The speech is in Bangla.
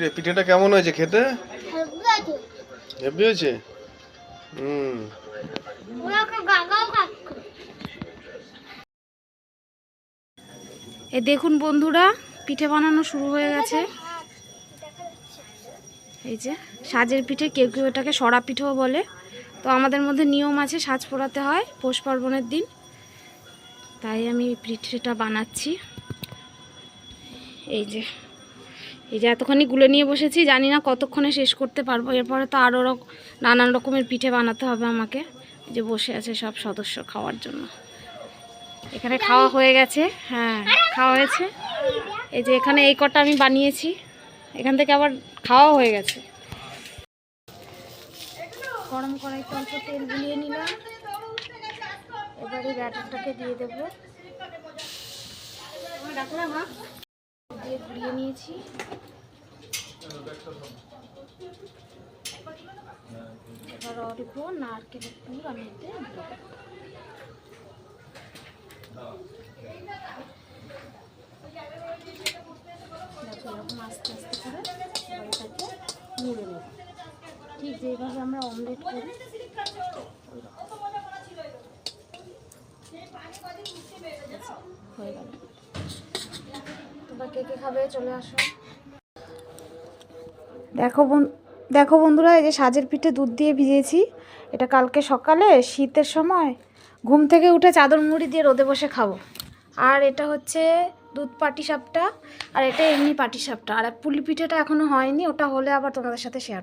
রে, পিঠেটা কেমন হয়েছে খেতে? হেভি হয়েছে? হুম। এ দেখুন বন্ধুরা পিঠে বানানো শুরু হয়ে গেছে। এই যে সাজের পিঠে কেউ কেউ এটাকে সরা পিঠেও বলে। তো আমাদের মধ্যে নিয়ম আছে সাজ পোড়াতে হয় পৌষ পার্বণের দিন। তাই আমি পিঠেটা বানাচ্ছি। এই যে এই যে এতখানি গুলে নিয়ে বসেছি, জানি না কতক্ষণে শেষ করতে পারব। এরপরে তো আরও নানান রকমের পিঠে বানাতে হবে আমাকে। যে বসে আছে সব সদস্য খাওয়ার জন্য। এখানে খাওয়া হয়ে গেছে। হ্যাঁ খাওয়া হয়েছে। এই যে এখানে এই কটা আমি বানিয়েছি। এখান থেকে আবার খাওয়া হয়ে গেছে। গরম কড়াইতে অল্প তেল বুলিয়ে নিলাম। এবারে ব্যাটারটাকে দিয়ে দেবো। দিয়ে ঘুরিয়ে নিয়েছি। নারকেলের ঠিক যেভাবে আমরা অমলেট করি হয়ে গেল তোমরা কে কে খাবে, চলে আসো। দেখো দেখো বন্ধুরা, এই যে সাজের পিঠে দুধ দিয়ে ভিজিয়েছি। এটা কালকে সকালে, শীতের সময়। ঘুম থেকে উঠে চাদর মুড়ি দিয়ে রোদে বসে খাব। আর এটা হচ্ছে দুধ পাটি সাপটা আর এটা এমনি পাটি সাপটা আর পুলি পিঠেটা এখনও হয়নি, ওটা হলে আবার তোমাদের সাথে শেয়ার